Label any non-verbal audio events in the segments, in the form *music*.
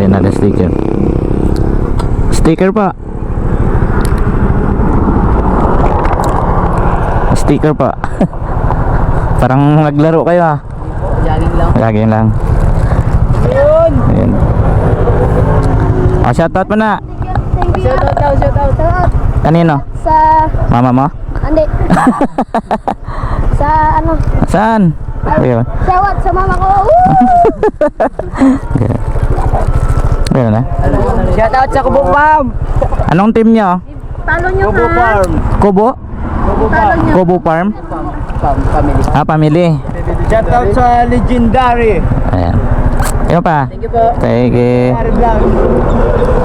Ayan na sticker. Sticker pa. Sticker pa. *laughs* Parang naglaro kayo ah. Jogging lang. Lagi lang. Yun! Ayan. Oh, shoutout mo na. Shout out daw, shout out. Kanino? Sa, Mama mo? hindi. *laughs* sa Saan? Ayun. sawat sa mama ko. Ayun *laughs* na. Shout out sa Kubo Farm! Anong team nyo? Talo nyo Kubo ha. Farm! Kubo? Talo nyo. Kubo Farm? Farm family. Ah, family. Shout out sa Legendary! Ayan. Ayun pa. Thank you po. Thank you.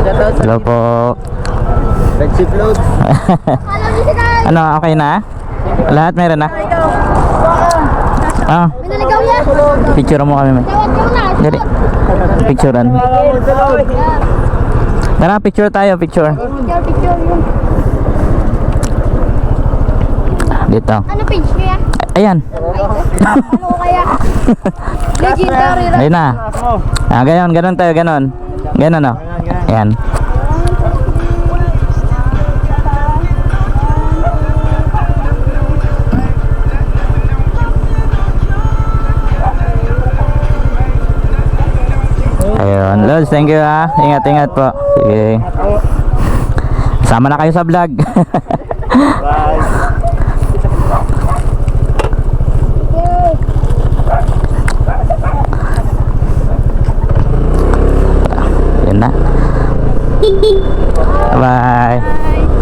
Shout out sa Hello po. Vlog. *laughs* Si Carl. Ano, okay na? Lahat meron na? Ah, picture mo kami. na. Dali. Picturean. Tara, picture tayo, picture. Picture, picture. Dito. Ano page nyo yan? Ayan. Ano kaya? *laughs* Legendary. Ayun na. Ah, ganon, ganon tayo, ganon. Ganon, oh. Ayan. Lods, thank you ha. Ingat, ingat po. Sige. Sama na kayo sa vlog. Okay. *laughs* Yun na. Bye. Ayun,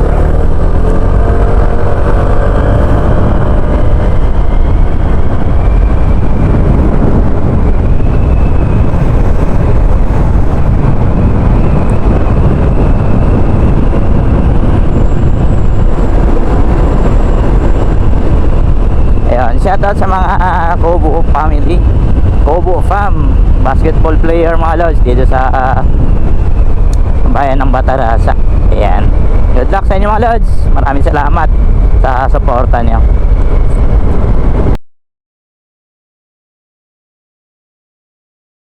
shoutout sa mga Kobo family. Kobo fam, basketball player mga lods dito sa ah, bayan ng Batarasa. Ayan. Good luck sa inyo mga lods. Maraming salamat sa suporta niyo.